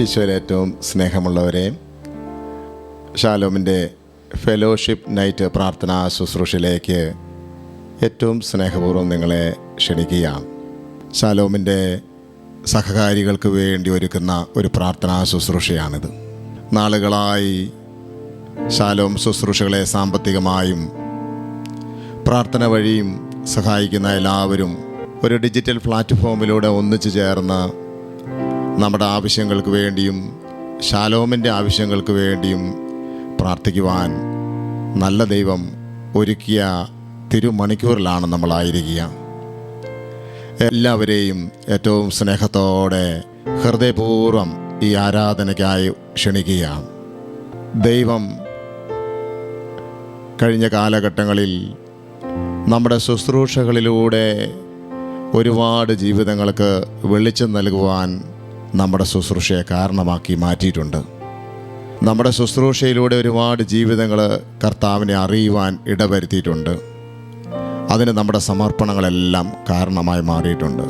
ഈശോയിൽ ഏറ്റവും സ്നേഹമുള്ളവരെ ഷാലോമിന്റെ ഫെലോഷിപ്പ് നൈറ്റ് പ്രാർത്ഥനാ ശുശ്രൂഷയിലേക്ക് ഏറ്റവും സ്നേഹപൂർവം നിങ്ങളെ ക്ഷണിക്കുകയാണ്. ഷാലോമിന്റെ സഹകാരികൾക്ക് വേണ്ടി ഒരുക്കുന്ന ഒരു പ്രാർത്ഥനാ ശുശ്രൂഷയാണിത്. നാളുകളായി ശാലോം ശുശ്രൂഷകളെ സാമ്പത്തികമായും പ്രാർത്ഥന വഴിയും സഹായിക്കുന്ന എല്ലാവരും ഒരു ഡിജിറ്റൽ പ്ലാറ്റ്ഫോമിലൂടെ ഒന്നിച്ചു ചേർന്ന് നമ്മുടെ ആവശ്യങ്ങൾക്ക് വേണ്ടിയും ശാലോമിന്റെ ആവശ്യങ്ങൾക്ക് വേണ്ടിയും പ്രാർത്ഥിക്കുവാൻ നല്ല ദൈവം ഒരുക്കിയ തിരുമണിക്കൂറിലാണ് നമ്മളായിരിക്കുക. എല്ലാവരെയും ഏറ്റവും സ്നേഹത്തോടെ ഹൃദയപൂർവം ഈ ആരാധനയ്ക്കായി ക്ഷണിക്കുക. ദൈവം കഴിഞ്ഞ കാലഘട്ടങ്ങളിൽ നമ്മുടെ ശുശ്രൂഷകളിലൂടെ ഒരുപാട് ജീവിതങ്ങൾക്ക് വെളിച്ചം നൽകുവാൻ നമ്മുടെ ശുശ്രൂഷയെ കാരണമാക്കി മാറ്റിയിട്ടുണ്ട്. നമ്മുടെ ശുശ്രൂഷയിലൂടെ ഒരുപാട് ജീവിതങ്ങൾ കർത്താവിനെ അറിയുവാൻ ഇടവരുത്തിയിട്ടുണ്ട്. അതിന് നമ്മുടെ സമർപ്പണങ്ങളെല്ലാം കാരണമായി മാറിയിട്ടുണ്ട്.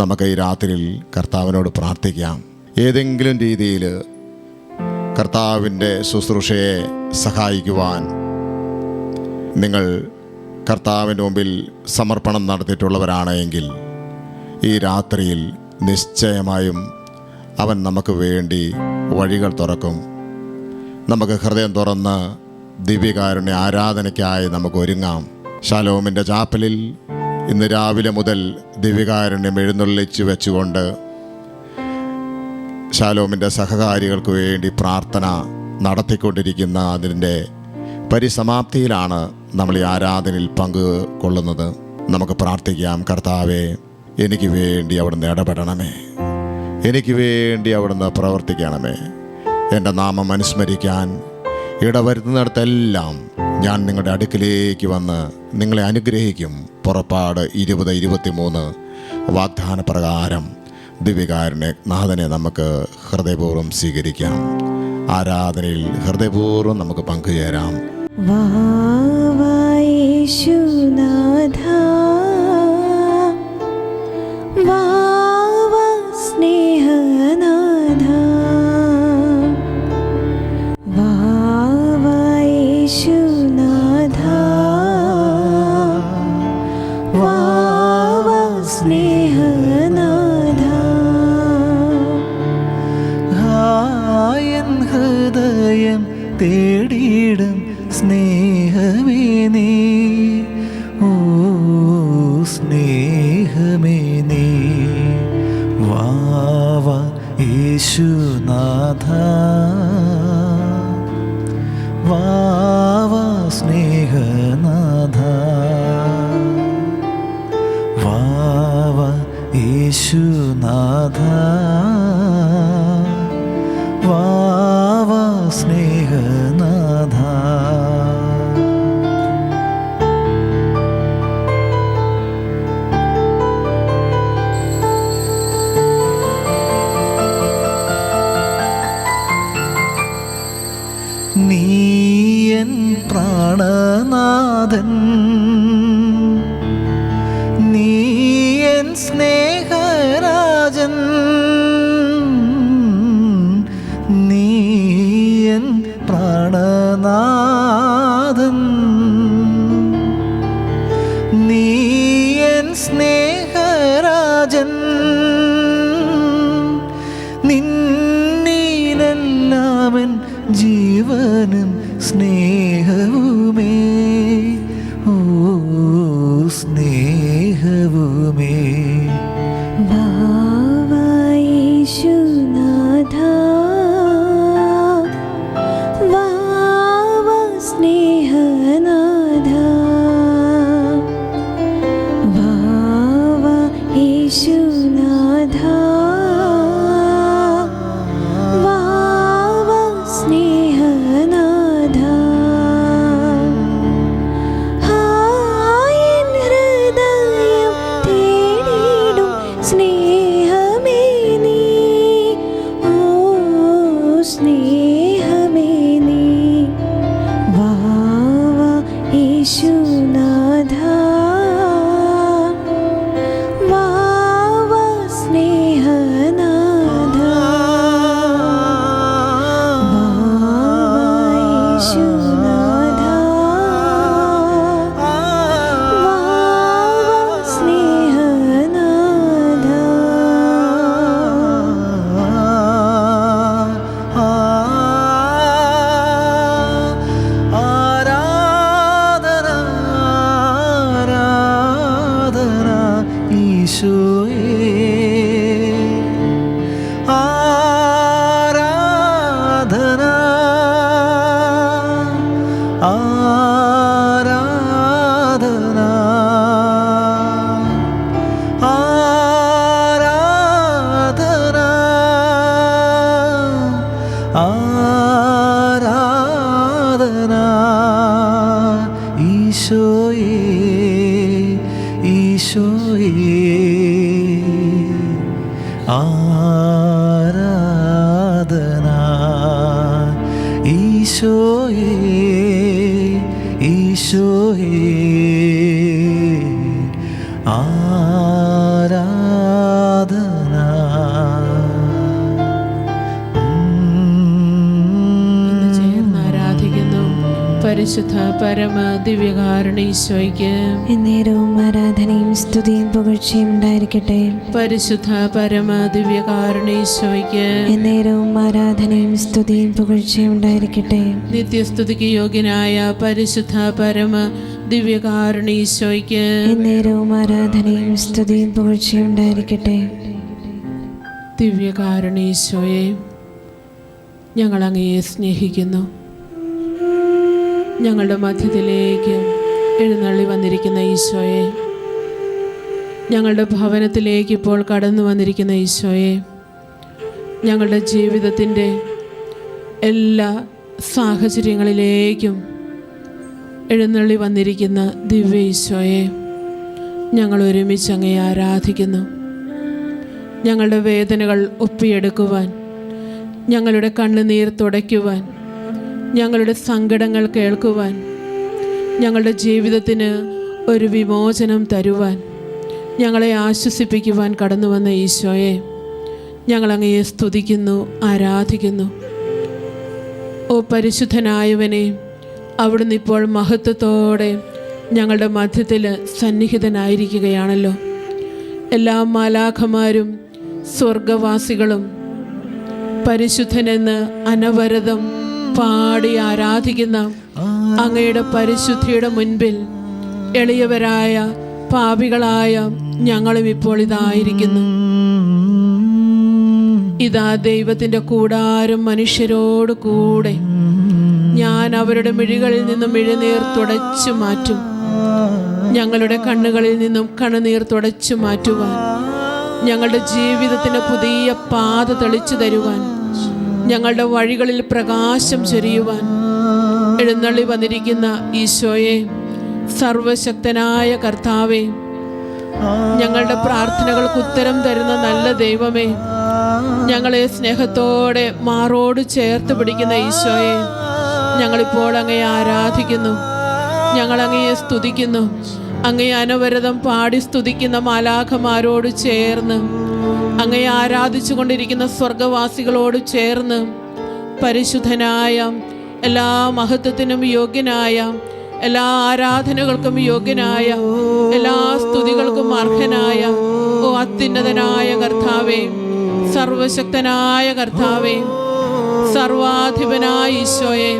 നമുക്ക് ഈ രാത്രിയിൽ കർത്താവിനോട് പ്രാർത്ഥിക്കാം. ഏതെങ്കിലും രീതിയിൽ കർത്താവിന്റെ ശുശ്രൂഷയെ സഹായിക്കുവാൻ നിങ്ങൾ കർത്താവിന്റെ മുമ്പിൽ സമർപ്പണം നടത്തിയിട്ടുള്ളവരാണെങ്കിൽ ഈ രാത്രിയിൽ നിശ്ചയമായും അവൻ നമുക്ക് വേണ്ടി വഴികൾ തുറക്കും. നമുക്ക് ഹൃദയം തുറന്ന് ദിവ്യകാരുണ്യ ആരാധനയ്ക്കായി നമുക്ക് ഒരുങ്ങാം. ഷാലോമിന്റെ ചാപ്പലിൽ ഇന്ന് രാവിലെ മുതൽ ദിവ്യകാരുണ്യം എഴുന്നള്ളിച്ച് വെച്ചുകൊണ്ട് ഷാലോമിന്റെ സഹകാരികൾക്ക് വേണ്ടി പ്രാർത്ഥന നടത്തിക്കൊണ്ടിരിക്കുന്ന അതിന്റെ പരിസമാപ്തിയിലാണ് നമ്മൾ ഈ ആരാധനയിൽ പങ്കുകൊള്ളുന്നത് നമുക്ക് പ്രാർത്ഥിക്കാം കർത്താവെ. എനിക്ക് വേണ്ടി അവിടുന്ന് ഇടപെടണമേ. എനിക്ക് വേണ്ടി അവിടുന്ന് പ്രവർത്തിക്കണമേ. എന്റെ നാമം അനുസ്മരിക്കാൻ ഇടവരുത്തുന്നിടത്തെല്ലാം ഞാൻ നിങ്ങളുടെ അടുക്കിലേക്ക് വന്ന് നിങ്ങളെ അനുഗ്രഹിക്കും. പുറപ്പാട് ഇരുപത് ഇരുപത്തിമൂന്ന് വാഗ്ദാന പ്രകാരം ദിവ്യകാരനെ നാഥനെ നമുക്ക് ഹൃദയപൂർവം സ്വീകരിക്കാം. ആരാധനയിൽ ഹൃദയപൂർവം നമുക്ക് പങ്കുചേരാം. വാ വാ വാവ स्नेहनाधा സ്നേഹവുമേ ഈശോയേ ഈശോയേ. പരിശുദ്ധ പരമ ദിവ്യകാരണ എന്നേരവും ആരാധനയും സ്തുതിയും പുകഴ്ചയും ഉണ്ടായിരിക്കട്ടെ. പരിശുദ്ധ പരമ ദിവ്യകാരണ എന്നേരവും ആരാധനയും സ്തുതിയും പുകഴ്ചയും ഉണ്ടായിരിക്കട്ടെ. നിത്യസ്തുതിക്ക് യോഗ്യനായ പരിശുദ്ധ പരമ ദിവ്യകാരണ ഈശോയ്ക്ക്. എന്നേരവും ആരാധനയും സ്തുതിയും പുകഴ്ചയും ഉണ്ടായിരിക്കട്ടെ. ദിവ്യകാരണീശോയെ ഞങ്ങൾ അങ്ങയെ സ്നേഹിക്കുന്നു. ഞങ്ങളുടെ മധ്യത്തിലേക്ക് എഴുന്നള്ളി വന്നിരിക്കുന്ന ഈശോയെ. ഞങ്ങളുടെ ഭവനത്തിലേക്ക് ഇപ്പോൾ കടന്നു വന്നിരിക്കുന്ന ഈശോയെ. ഞങ്ങളുടെ ജീവിതത്തിന്റെ എല്ലാ സാഹചര്യങ്ങളിലേക്കും എഴുന്നള്ളി വന്നിരിക്കുന്ന ദിവ്യ ഈശോയെ. ഞങ്ങൾ ഒരുമിച്ച് അങ്ങയെ ആരാധിക്കുന്നു. ഞങ്ങളുടെ വേദനകൾ ഒപ്പിയെടുക്കുവാൻ ഞങ്ങളുടെ കണ്ണുനീർ തുടയ്ക്കുവാൻ ഞങ്ങളുടെ സങ്കടങ്ങൾ കേൾക്കുവാൻ ഞങ്ങളുടെ ജീവിതത്തിന് ഒരു വിമോചനം തരുവാൻ ഞങ്ങളെ ആശ്വസിപ്പിക്കുവാൻ കടന്നു വന്ന ഈശോയെ ഞങ്ങളങ്ങയെ സ്തുതിക്കുന്നു ആരാധിക്കുന്നു. ഓ പരിശുദ്ധനായവനെ അവിടുന്ന് ഇപ്പോൾ മഹത്വത്തോടെ ഞങ്ങളുടെ മധ്യത്തിൽ സന്നിഹിതനായിരിക്കുകയാണല്ലോ. എല്ലാ മാലാഖമാരും സ്വർഗവാസികളും പരിശുദ്ധനെന്ന് അനവരതം പാടി ആരാധിക്കുന്ന അങ്ങയുടെ പരിശുദ്ധിയുടെ മുൻപിൽ എളിയവരായ പാപികളായ ഞങ്ങളും ഇപ്പോൾ ഇതായിരിക്കുന്നു. ഇതാ ദൈവത്തിന്റെ കൂടാരും മനുഷ്യരോട് കൂടെ. ഞാൻ അവരുടെ മിഴികളിൽ നിന്നും മിഴിനീർ തുടച്ചു മാറ്റും. ഞങ്ങളുടെ കണ്ണുകളിൽ നിന്നും കണ്ണുനീർ തുടച്ചു മാറ്റുവാൻ. ഞങ്ങളുടെ ജീവിതത്തിന്റെ പുതിയ പാത തെളിച്ചു തരുവാൻ. ഞങ്ങളുടെ വഴികളിൽ പ്രകാശം ചൊരിയുവാൻ എഴുന്നള്ളി വന്നിരിക്കുന്ന ഈശോയെ സർവശക്തനായ കർത്താവേ ഞങ്ങളുടെ പ്രാർത്ഥനകൾക്ക് ഉത്തരം തരുന്ന നല്ല ദൈവമേ ഞങ്ങളെ സ്നേഹത്തോടെ മാറോട് ചേർത്ത് പിടിക്കുന്ന ഈശോയെ ഞങ്ങളിപ്പോൾ അങ്ങയെ ആരാധിക്കുന്നു ഞങ്ങൾ അങ്ങയെ സ്തുതിക്കുന്നു അങ്ങയെ അനവരതം പാടി സ്തുതിക്കുന്ന മാലാഖമാരോട് ചേർന്ന് അങ്ങയെ ആരാധിച്ചു കൊണ്ടിരിക്കുന്ന സ്വർഗവാസികളോട് ചേർന്ന് പരിശുദ്ധനായ എല്ലാ മഹത്വത്തിനും യോഗ്യനായ എല്ലാ ആരാധനകൾക്കും യോഗ്യനായ എല്ലാ സ്തുതികൾക്കും അർഹനായ ഓ അത്യുന്നതനായ കർത്താവേ സർവശക്തനായ കർത്താവേ സർവാധിപനായ ഈശോയെ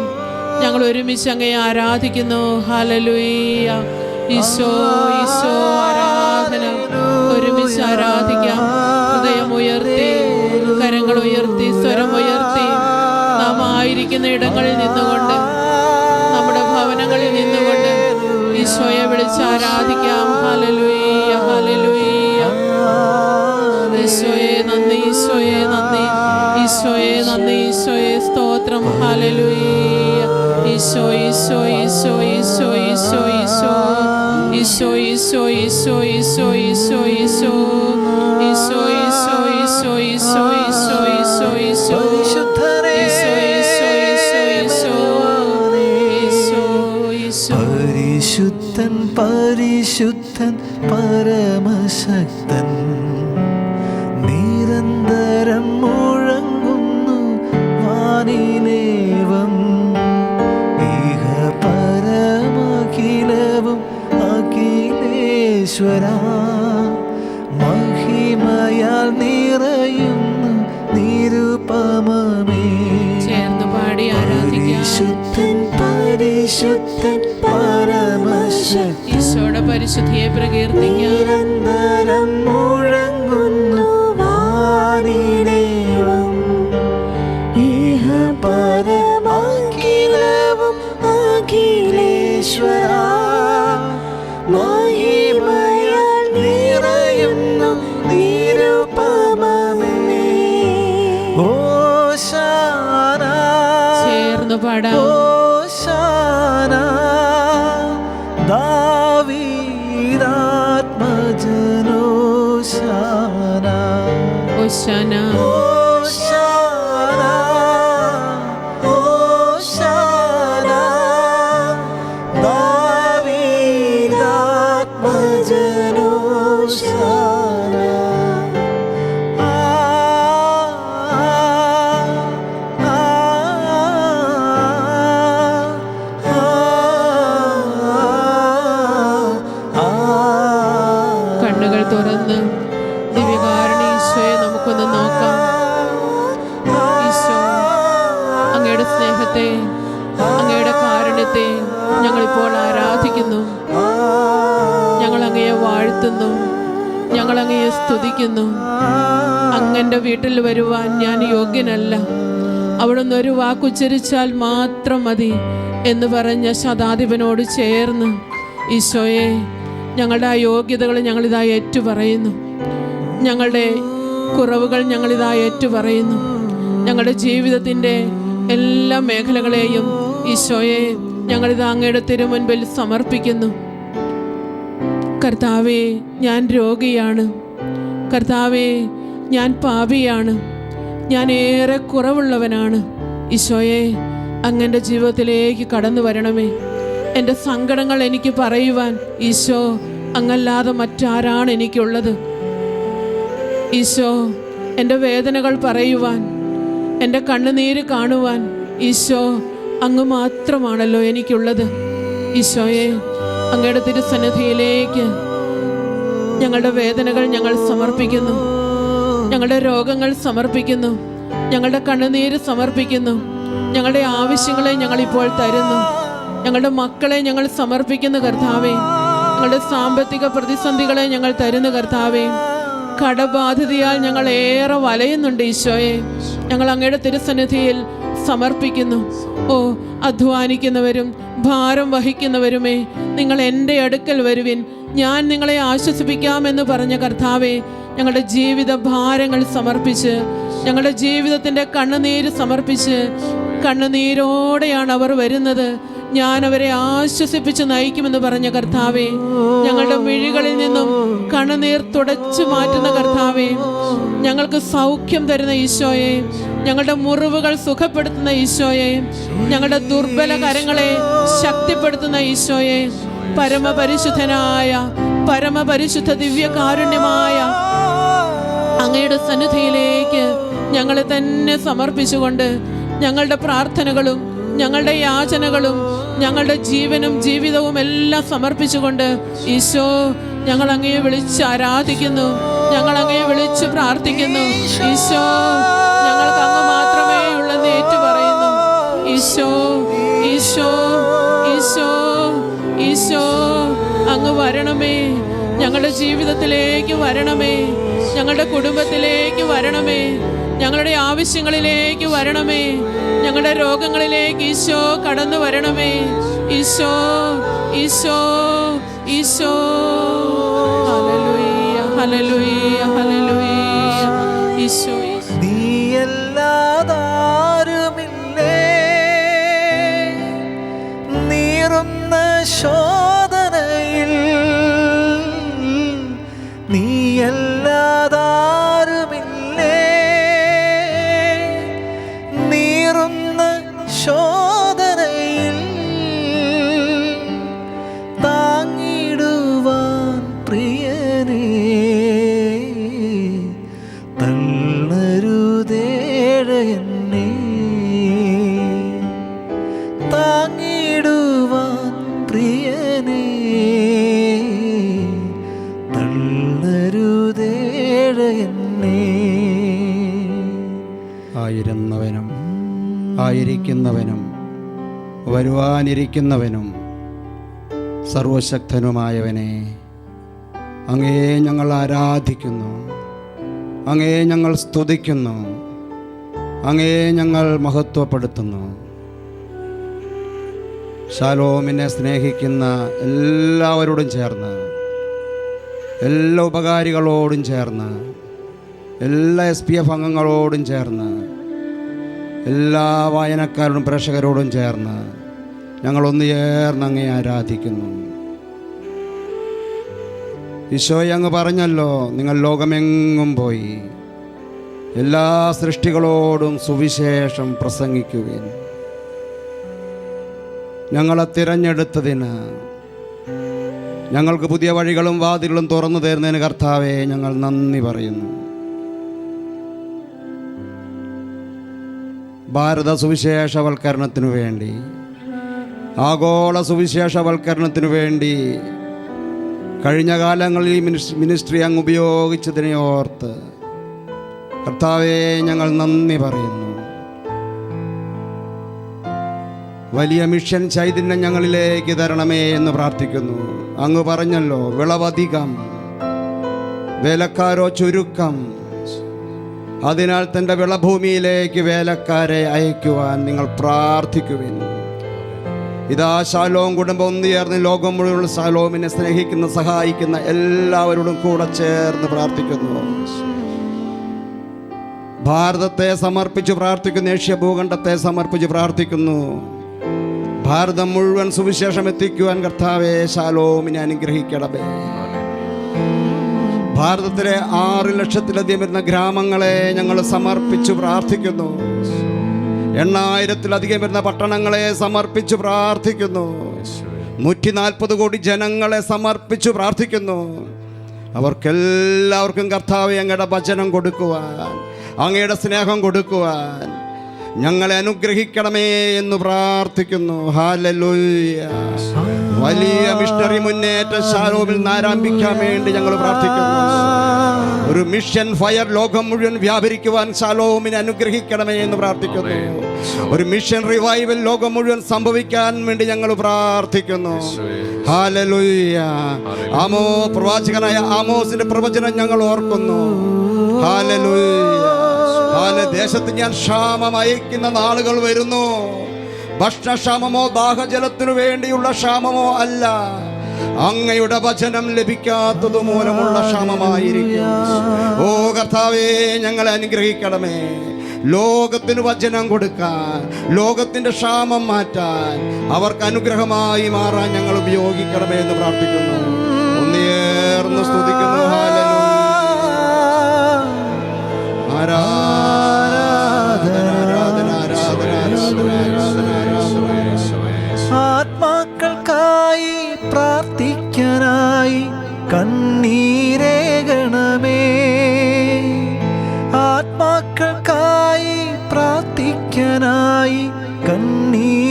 ഞങ്ങൾ ഒരുമിച്ച് അങ്ങയെ ആരാധിക്കുന്നു. ഹലലുയ്യ ഈശോ ഈശോ ആരാധന. ഒരുമിച്ച് ആരാധിക്കാം. ഹൃദയം ഉയർത്തി കരങ്ങൾ ഉയർത്തി സ്വരം ഉയർത്തി. നാം ആയിരിക്കുന്ന ഇടങ്ങളിൽ നിന്നുകൊണ്ട് നമ്മുടെ ഭവനങ്ങളിൽ നിന്നുകൊണ്ട് ഈശോയെ വിളിച്ച് ആരാധിക്കാം. ഹലലുയ ഹലലുയ്യ ഈശോയെ നന്ദി ഈശോയെ നന്ദി. ഈശോയെ നന്ദി ഈശോയെ സ്തോത്രം. ഹല്ലേലൂയ. ഈശോ ഈശോ ഈശോ ഈശോ ഈശോ. ഈശോ ഈശോ ഈശോ ഈശോ ഈശോ ഈശോ. ഈശോ ഈശോ പരിശുദ്ധൻ പരിശുദ്ധൻ പരമശക്തൻ. നിരന്തരം മുഴങ്ങുന്നു വാനിനേവം ഇഹ പരമഖിലവും അഖിലേശ്വര. മഹിമയാൽ നിറയുന്നു നിരുപമമേ. ചേർന്ന് പാടി പരിശുദ്ധൻ പരിശുദ്ധൻ പരമശക്തി. ഈശോയുടെ പരിശുദ്ധിയെ പ്രകീർത്തിക്കാം. നിരന്തരം മുഴങ്ങുന്നു വാനിലേവം ഇഹ പരമഖിലവും അഖിലേശ്വര പാടാം. ദാവീദാത്മജനോശാന. ഓശാന. അവിടുന്ന് ഒരു വാക്കുച്ചരിച്ചാൽ മാത്രം മതി എന്ന് പറഞ്ഞ ശതാധിപനോട് ചേർന്ന് ഈശോയെ ഞങ്ങളുടെ ആ യോഗ്യതകൾ ഞങ്ങളിതാ ഏറ്റുപറയുന്നു. ഞങ്ങളുടെ കുറവുകൾ ഞങ്ങളിതാ ഏറ്റുപറയുന്നു. ഞങ്ങളുടെ ജീവിതത്തിന്റെ എല്ലാ മേഖലകളെയും ഈശോയെ ഞങ്ങളിത് അങ്ങയുടെ തിരുമുൻപിൽ സമർപ്പിക്കുന്നു. കർത്താവേ ഞാൻ രോഗിയാണ്. കർത്താവേ ഞാൻ പാപിയാണ്. ഞാൻ ഏറെ കുറവുള്ളവനാണ് ഈശോയെ അങ്ങന്റെ ജീവിതത്തിലേക്ക് കടന്നു വരണമേ. എന്റെ സങ്കടങ്ങൾ എനിക്ക് പറയുവാൻ ഈശോ അങ്ങല്ലാതെ മറ്റാരാണ് എനിക്കുള്ളത്. ഈശോ എന്റെ വേദനകൾ പറയുവാൻ എന്റെ കണ്ണുനീര് കാണുവാൻ ഈശോ അങ്ങ് മാത്രമാണല്ലോ എനിക്കുള്ളത്. ഈശോയെ അങ്ങയുടെ തിരുസന്നിധിയിലേക്ക് ഞങ്ങളുടെ വേദനകൾ ഞങ്ങൾ സമർപ്പിക്കുന്നു. ഞങ്ങളുടെ രോഗങ്ങൾ സമർപ്പിക്കുന്നു. ഞങ്ങളുടെ കണ്ണുനീര് സമർപ്പിക്കുന്നു. ഞങ്ങളുടെ ആവശ്യങ്ങളെ ഞങ്ങൾ ഇപ്പോൾ തരുന്നു. ഞങ്ങളുടെ മക്കളെ ഞങ്ങൾ സമർപ്പിക്കുന്നു കർത്താവേ. ഞങ്ങളുടെ സാമ്പത്തിക പ്രതിസന്ധികളെ ഞങ്ങൾ തരുന്നു കർത്താവേ. കടബാധിതയാൽ ഞങ്ങൾ ഏറെ വലയുന്നുണ്ട് ഈശോയെ. ഞങ്ങൾ അങ്ങയുടെ തിരുസന്നിധിയിൽ സമർപ്പിക്കുന്നു. ഓ അധ്വാനിക്കുന്നവരും ഭാരം വഹിക്കുന്നവരുമേ നിങ്ങൾ എന്റെ അടുക്കൽ വരുവിൻ. ഞാൻ നിങ്ങളെ ആശ്വസിപ്പിക്കാമെന്ന് പറഞ്ഞ കർത്താവെ ഞങ്ങളുടെ ജീവിത ഭാരങ്ങൾ സമർപ്പിച്ച് ഞങ്ങളുടെ ജീവിതത്തിന്റെ കണ്ണുനീര് സമർപ്പിച്ച് കണ്ണുനീരോടെയാണ് അവർ വരുന്നത്. ഞാൻ അവരെ ആശ്വസിപ്പിച്ച് നയിക്കുമെന്ന് പറഞ്ഞ കർത്താവെ ഞങ്ങളുടെ മിഴികളിൽ നിന്നും കണ്ണുനീർ തുടച്ചു മാറ്റുന്ന കർത്താവെ ഞങ്ങൾക്ക് സൗഖ്യം തരുന്ന ഈശോയെ ഞങ്ങളുടെ മുറിവുകൾ സുഖപ്പെടുത്തുന്ന ഈശോയെ ഞങ്ങളുടെ ദുർബല കരങ്ങളെ ശക്തിപ്പെടുത്തുന്ന ഈശോയെ പരമപരിശുദ്ധനായ പരമപരിശുദ്ധ ദിവ്യകാരുണ്യമായ അങ്ങയുടെ സന്നിധിയിലേക്ക് ഞങ്ങളെ തന്നെ സമർപ്പിച്ചുകൊണ്ട് ഞങ്ങളുടെ പ്രാർത്ഥനകളും ഞങ്ങളുടെ യാചനകളും ഞങ്ങളുടെ ജീവനും ജീവിതവും എല്ലാം സമർപ്പിച്ചുകൊണ്ട് ഈശോ ഞങ്ങൾ അങ്ങയെ വിളിച്ച് ആരാധിക്കുന്നു. ഞങ്ങൾ അങ്ങയെ വിളിച്ച് പ്രാർത്ഥിക്കുന്നു. ഈശോ ഞങ്ങൾക്ക് അങ്ങ് മാത്രമേ ഉള്ളെന്ന് ഏറ്റു പറയുന്നു. ഈശോ ഈശോ ഈശോ ഈശോ അങ്ങ് വരണമേ. ഞങ്ങളുടെ ജീവിതത്തിലേക്ക് വരണമേ. ഞങ്ങളുടെ കുടുംബത്തിലേക്ക് വരണമേ. ഞങ്ങളുടെ ആവശ്യങ്ങളിലേക്ക് വരണമേ. ഞങ്ങളുടെ രോഗങ്ങളിലേക്ക് ഈശോ കടന്നു വരണമേ. Isho Isho Isho. Hallelujah hallelujah hallelujah. Isho. വരുവാനിരിക്കുന്നവനും സർവശക്തനുമായവനെ. അങ്ങേ ഞങ്ങൾ ആരാധിക്കുന്നു. അങ്ങേ ഞങ്ങൾ സ്തുതിക്കുന്നു. അങ്ങേ ഞങ്ങൾ മഹത്വപ്പെടുത്തുന്നു. ശാലോമിനെ സ്നേഹിക്കുന്ന എല്ലാവരോടും ചേർന്ന് എല്ലാ ഉപകാരികളോടും ചേർന്ന് എല്ലാ എസ് പി എഫ് അംഗങ്ങളോടും ചേർന്ന് എല്ലാ വായനക്കാരോടും പ്രേക്ഷകരോടും ചേർന്ന് ചേർന്ന് അങ്ങേ ആരാധിക്കുന്നു. ഈശോയെ അങ്ങ് പറഞ്ഞല്ലോ നിങ്ങൾ ലോകമെങ്ങും പോയി എല്ലാ സൃഷ്ടികളോടും സുവിശേഷം പ്രസംഗിക്കുവിൻ. ഞങ്ങളെ തിരഞ്ഞെടുത്തതിന് ഞങ്ങൾക്ക് പുതിയ വഴികളും വാതിലുകളും തുറന്നു തരുന്നതിന് കർത്താവെ ഞങ്ങൾ നന്ദി പറയുന്നു. ഭാരത സുവിശേഷവൽക്കരണത്തിനു വേണ്ടി ആഗോള സുവിശേഷവൽക്കരണത്തിനു വേണ്ടി കഴിഞ്ഞ കാലങ്ങളിൽ ഈ മിനിസ് മിനിസ്ട്രി അങ്ങ് ഉപയോഗിച്ചതിനെ ഓർത്ത് കർത്താവെ ഞങ്ങൾ നന്ദി പറയുന്നു. വലിയ മിഷൻ ചൈതന്യം ഞങ്ങളിലേക്ക് തരണമേ എന്ന് പ്രാർത്ഥിക്കുന്നു. അങ്ങ് പറഞ്ഞല്ലോ വിളവധികം വേലക്കാരോ ചുരുക്കം അതിനാൽ തന്റെ വിളഭൂമിയിലേക്ക് വേലക്കാരെ അയക്കുവാൻ നിങ്ങൾ പ്രാർത്ഥിക്കുവിൻ. ഇതാ ശാലോം കുടുംബം ഒന്ന് ചേർന്ന് ലോകം മുഴുവൻ ശാലോമിനെ സ്നേഹിക്കുന്ന സഹായിക്കുന്ന എല്ലാവരോടും കൂടെ ചേർന്ന് പ്രാർത്ഥിക്കുന്നു. ഭാരതത്തെ സമർപ്പിച്ച് പ്രാർത്ഥിക്കുന്നു ഏഷ്യ ഭൂഖണ്ഡത്തെ സമർപ്പിച്ച് പ്രാർത്ഥിക്കുന്നു. ഭാരതം മുഴുവൻ സുവിശേഷം എത്തിക്കുവാൻ കർത്താവേ ശാലോമിനെ അനുഗ്രഹിക്കണമേ. ഭാരതത്തിലെ ആറ് ലക്ഷത്തിലധികം വരുന്ന ഗ്രാമങ്ങളെ ഞങ്ങൾ സമർപ്പിച്ചു പ്രാർത്ഥിക്കുന്നു. എണ്ണായിരത്തിലധികം വരുന്ന പട്ടണങ്ങളെ സമർപ്പിച്ചു പ്രാർത്ഥിക്കുന്നു. നൂറ്റി നാൽപ്പത് കോടി ജനങ്ങളെ സമർപ്പിച്ചു പ്രാർത്ഥിക്കുന്നു. അവർക്കെല്ലാവർക്കും കർത്താവ് അങ്ങയുടെ വചനം കൊടുക്കുവാൻ അങ്ങയുടെ സ്നേഹം കൊടുക്കുവാൻ ഞങ്ങളെ അനുഗ്രഹിക്കണമേ എന്ന് പ്രാർത്ഥിക്കുന്നു. വലിയ മിഷണറി മുന്നേറ്റ ശാലോമിൽ നിന്ന് ആരംഭിക്കാൻ വേണ്ടി ഞങ്ങൾ പ്രാർത്ഥിക്കുന്നു. ഒരു മിഷൻ ഫയർ ലോകം മുഴുവൻ വ്യാപരിക്കുവാൻ ശാലോമിനെ അനുഗ്രഹിക്കണമേ എന്ന് പ്രാർത്ഥിക്കുന്നു. ഒരു മിഷൻ റിവൈവൽ ലോകം മുഴുവൻ സംഭവിക്കാൻ വേണ്ടി ഞങ്ങൾ പ്രാർത്ഥിക്കുന്നു. ആമോ പ്രവാചകനായ ആമോസിന്റെ പ്രവചനം ഞങ്ങൾ ഓർക്കുന്നു. ഹാല ദേശത്ത് ഞാൻ ക്ഷാമം അയക്കുന്ന നാളുകൾ വരുന്നു. ഭക്ഷണക്ഷാമമോ ദാഹജലത്തിനു വേണ്ടിയുള്ള ക്ഷാമമോ അല്ല. അങ്ങയുടെ വചനം ലഭിക്കാത്തത് മൂലമുള്ള ക്ഷാമമായിരിക്കും. ഓ കർത്താവേ ഞങ്ങളെ അനുഗ്രഹിക്കണമേ. ലോകത്തിന് വചനം കൊടുക്കാൻ ലോകത്തിന്റെ ക്ഷാമം മാറ്റാൻ അവർക്ക് അനുഗ്രഹമായി മാറാൻ ഞങ്ങൾ ഉപയോഗിക്കണമേ എന്ന് പ്രാർത്ഥിക്കുന്നു. ഒന്നേർന്ന് സ്തുതിക്കുന്നു. ആത്മാക്കൾക്കായി പ്രാർത്ഥിക്കാനായി കണ്ണീരേകണമേ ആത്മാക്കൾക്കായി പ്രാർത്ഥിക്കാനായി കണ്ണീരേകണമേ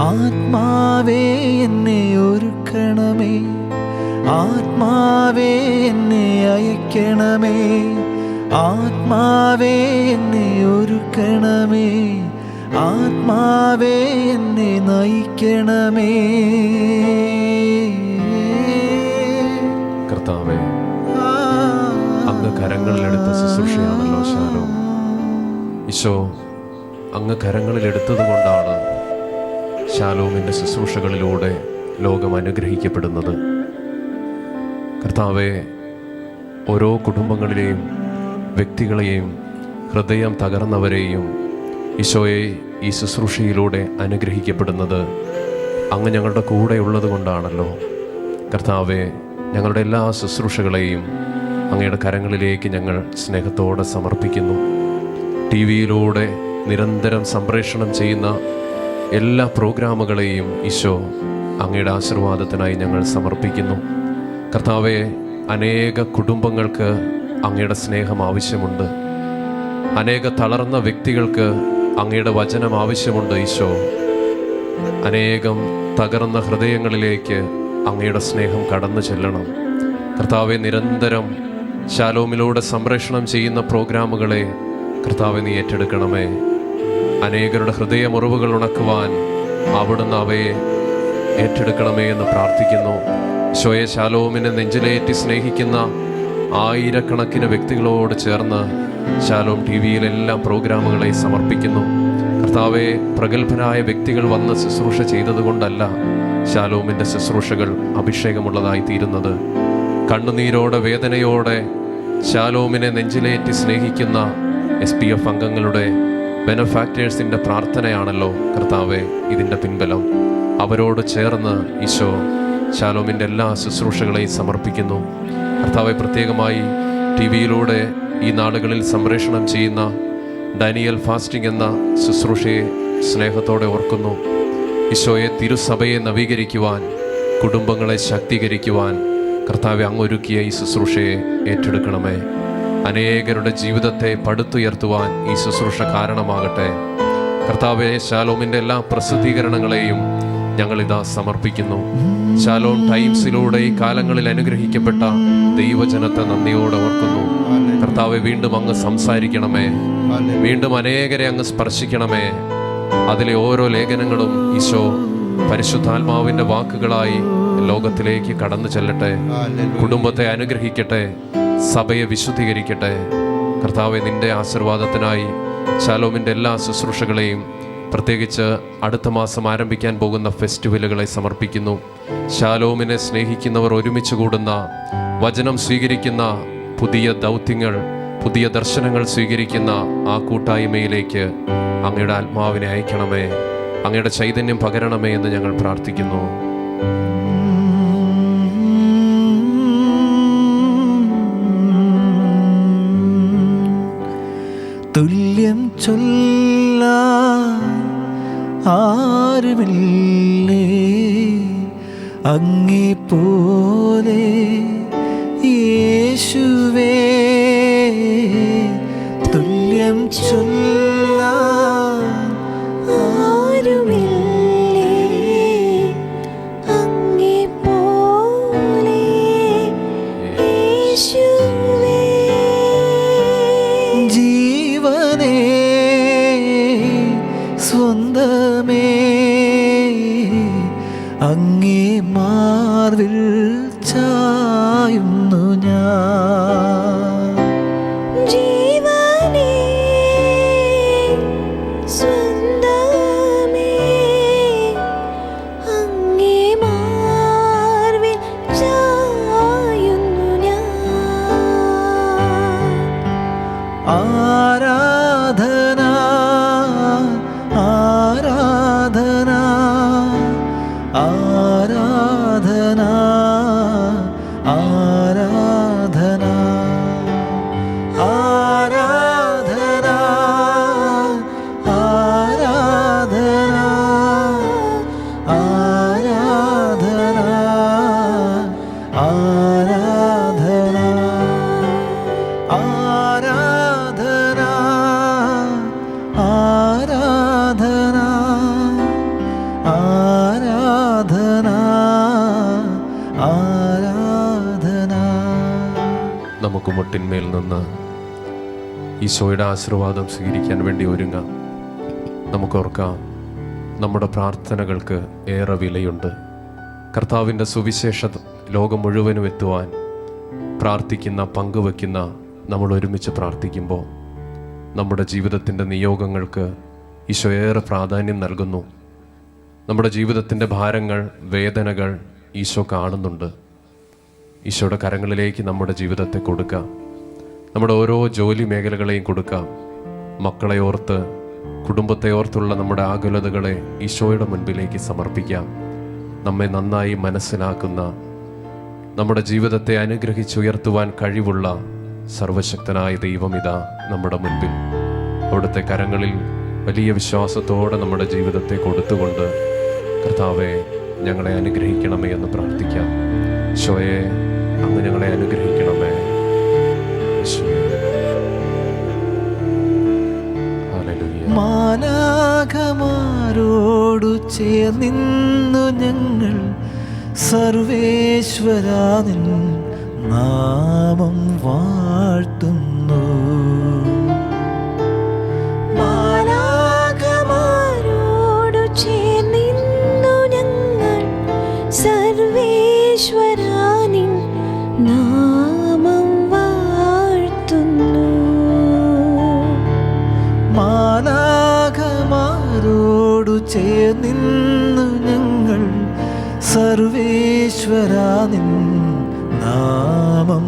ആത്മാവേ എന്നെ ഒരുക്കണമേ. ആത്മാവേ എന്നെ അയക്കണമേ. ആത്മാവേ എന്നെ ഒരുക്കണമേ. ആത്മാവേ എന്നെ നയിക്കണമേ. കരങ്ങളിലെടുത്ത ശുശ്രൂഷയാണല്ലോ ശാലോ ഈശോ അങ്ങ് കരങ്ങളിലെടുത്തത് കൊണ്ടാണ് ശാലോമിന്റെ ശുശ്രൂഷകളിലൂടെ ലോകം അനുഗ്രഹിക്കപ്പെടുന്നത്. കർത്താവെ ഓരോ കുടുംബങ്ങളിലെയും വ്യക്തികളെയും ഹൃദയം തകർന്നവരെയും ഈശോയെ ഈ ശുശ്രൂഷയിലൂടെ അനുഗ്രഹിക്കപ്പെടുന്നത് അങ്ങ് ഞങ്ങളുടെ കൂടെ ഉള്ളത് കൊണ്ടാണല്ലോ കർത്താവെ ഞങ്ങളുടെ എല്ലാ ശുശ്രൂഷകളെയും അങ്ങയുടെ കരങ്ങളിലേക്ക് ഞങ്ങൾ സ്നേഹത്തോടെ സമർപ്പിക്കുന്നു. ടി വിയിലൂടെ നിരന്തരം സംപ്രേഷണം ചെയ്യുന്ന എല്ലാ പ്രോഗ്രാമുകളെയും ഈശോ അങ്ങയുടെ ആശീർവാദത്തിനായി ഞങ്ങൾ സമർപ്പിക്കുന്നു. കർത്താവെ അനേക കുടുംബങ്ങൾക്ക് അങ്ങയുടെ സ്നേഹം ആവശ്യമുണ്ട്. അനേക തളർന്ന വ്യക്തികൾക്ക് അങ്ങയുടെ വചനം ആവശ്യമുണ്ട് ഈശോ. അനേകം തകർന്ന ഹൃദയങ്ങളിലേക്ക് അങ്ങയുടെ സ്നേഹം കടന്നു ചെല്ലണം. കർത്താവെ നിരന്തരം ശാലോമിലൂടെ സംപ്രേഷണം ചെയ്യുന്ന പ്രോഗ്രാമുകളെ കർത്താവ് നീ ഏറ്റെടുക്കണമേ. അനേകരുടെ ഹൃദയമുറിവുകൾ ഉണക്കുവാൻ അവിടുന്ന് അവയെ ഏറ്റെടുക്കണമേ എന്ന് പ്രാർത്ഥിക്കുന്നു. ശോയെ ശാലോമിനെ നെഞ്ചിലേറ്റി സ്നേഹിക്കുന്ന ആയിരക്കണക്കിന് വ്യക്തികളോട് ചേർന്ന് ശാലോം ടി വിയിലെല്ലാം പ്രോഗ്രാമുകളെ സമർപ്പിക്കുന്നു. കർത്താവെ പ്രഗത്ഭരായ വ്യക്തികൾ വന്ന് ശുശ്രൂഷ ചെയ്തതുകൊണ്ടല്ല ശാലോമിന്റെ ശുശ്രൂഷകൾ അഭിഷേകമുള്ളതായി തീരുന്നത്. കണ്ണുനീരോടെ വേദനയോടെ ശാലോമിനെ നെഞ്ചിലേറ്റി സ്നേഹിക്കുന്ന എസ് പി എഫ് അംഗങ്ങളുടെ ബെനഫാക്ടേഴ്സിന്റെ പ്രാർത്ഥനയാണല്ലോ കർത്താവെ ഇതിന്റെ പിൻബലം. അവരോട് ചേർന്ന് ഈശോ ശാലോമിന്റെ എല്ലാ ശുശ്രൂഷകളെയും സമർപ്പിക്കുന്നു. കർത്താവെ പ്രത്യേകമായി ടി വിയിലൂടെ ഈ നാളുകളിൽ സംപ്രേഷണം ചെയ്യുന്ന ഡാനിയൽ ഫാസ്റ്റിംഗ് എന്ന ശുശ്രൂഷയെ സ്നേഹത്തോടെ ഓർക്കുന്നു. ഈശോയെ തിരുസഭയെ നവീകരിക്കുവാൻ കുടുംബങ്ങളെ ശക്തീകരിക്കുവാൻ കർത്താവെ അങ്ങൊരുക്കിയ ഈ ശുശ്രൂഷയെ ഏറ്റെടുക്കണമേ. അനേകരുടെ ജീവിതത്തെ പടുത്തുയർത്തുവാൻ ഈ ശുശ്രൂഷ കാരണമാകട്ടെ. കർത്താവെ ശാലോമിന്റെ എല്ലാ പ്രസിദ്ധീകരണങ്ങളെയും ഞങ്ങളിതാ സമർപ്പിക്കുന്നു. ശാലോം ടൈംസിലൂടെ ഈ കാലങ്ങളിൽ അനുഗ്രഹിക്കപ്പെട്ട ദൈവജനത്തെ നന്ദിയോടെ ഓർക്കുന്നു. കർത്താവെ വീണ്ടും അങ്ങ് സംസാരിക്കണമേ. വീണ്ടും അനേകരെ അങ്ങ് സ്പർശിക്കണമേ. അതിലെ ഓരോ ലേഖനങ്ങളും ഈശോ പരിശുദ്ധാത്മാവിന്റെ വാക്കുകളായി ലോകത്തിലേക്ക് കടന്നു ചെല്ലട്ടെ. കുടുംബത്തെ അനുഗ്രഹിക്കട്ടെ. സഭയെ വിശുദ്ധീകരിക്കട്ടെ. കർത്താവെ നിന്റെ ആശീർവാദത്തിനായി ശാലോമിന്റെ എല്ലാ ശുശ്രൂഷകളെയും പ്രത്യേകിച്ച് അടുത്ത മാസം ആരംഭിക്കാൻ പോകുന്ന ഫെസ്റ്റിവലുകളെ സമർപ്പിക്കുന്നു. ശാലോമിനെ സ്നേഹിക്കുന്നവർ ഒരുമിച്ച് കൂടുന്ന വചനം സ്വീകരിക്കുന്ന പുതിയ ദൗത്യങ്ങൾ പുതിയ ദർശനങ്ങൾ സ്വീകരിക്കുന്ന ആ കൂട്ടായ്മയിലേക്ക് അങ്ങയുടെ ആത്മാവിനെ അയക്കണമേ. അങ്ങയുടെ ചൈതന്യം പകരണമേ എന്ന് ഞങ്ങൾ പ്രാർത്ഥിക്കുന്നു. ചൊല്ല ആരുമില്ലേ? അങ്ങേ പോലെ യേശുവേ തുല്യം ചൊല്ല നമുക്ക് മുട്ടിന്മേൽ നിന്ന് ഈശോയുടെ ആശീർവാദം സ്വീകരിക്കാൻ വേണ്ടി ഒരുങ്ങാം. നമുക്കോർക്കാം നമ്മുടെ പ്രാർത്ഥനകൾക്ക് ഏറെ വിലയുണ്ട്. കർത്താവിന്റെ സുവിശേഷ ലോകം മുഴുവനും എത്തുവാൻ പ്രാർത്ഥിക്കുന്ന പങ്കുവെക്കുന്ന നമ്മൾ ഒരുമിച്ച് പ്രാർത്ഥിക്കുമ്പോൾ നമ്മുടെ ജീവിതത്തിന്റെ നിയോഗങ്ങൾക്ക് ഈശോ ഏറെ പ്രാധാന്യം നൽകുന്നു. നമ്മുടെ ജീവിതത്തിന്റെ ഭാരങ്ങൾ വേദനകൾ ഈശോ കാണുന്നുണ്ട്. ഈശോയുടെ കരങ്ങളിലേക്ക് നമ്മുടെ ജീവിതത്തെ കൊടുക്കാം. നമ്മുടെ ഓരോ ജോലി മേഖലകളെയും കൊടുക്കാം. മക്കളെ ഓർത്ത് കുടുംബത്തെ ഓർത്തുള്ള നമ്മുടെ ആകുലതകളെ ഈശോയുടെ മുൻപിലേക്ക് സമർപ്പിക്കാം. നമ്മെ നന്നായി മനസ്സിലാക്കുന്ന നമ്മുടെ ജീവിതത്തെ അനുഗ്രഹിച്ചുയർത്തുവാൻ കഴിവുള്ള സർവശക്തനായ ദൈവമിതാ നമ്മുടെ മുൻപിൽ. അവിടുത്തെ കരങ്ങളിൽ വലിയ വിശ്വാസത്തോടെ നമ്മുടെ ജീവിതത്തെ കൊടുത്തുകൊണ്ട് കർത്താവെ ഞങ്ങളെ അനുഗ്രഹിക്കണമേ എന്ന് പ്രാർത്ഥിക്കാം. ഈശോയെ അങ്ങ് ഞങ്ങളെ അനുഗ്രഹിക്കണമേ. മാനാകമാരോടു ചേർന്നിന്നു ഞങ്ങൾ. സർവേശ്വരാനിൻ നാമം വാഴ്ത്തുന്നു. സർവേശ്വരാ നിൻ നാമം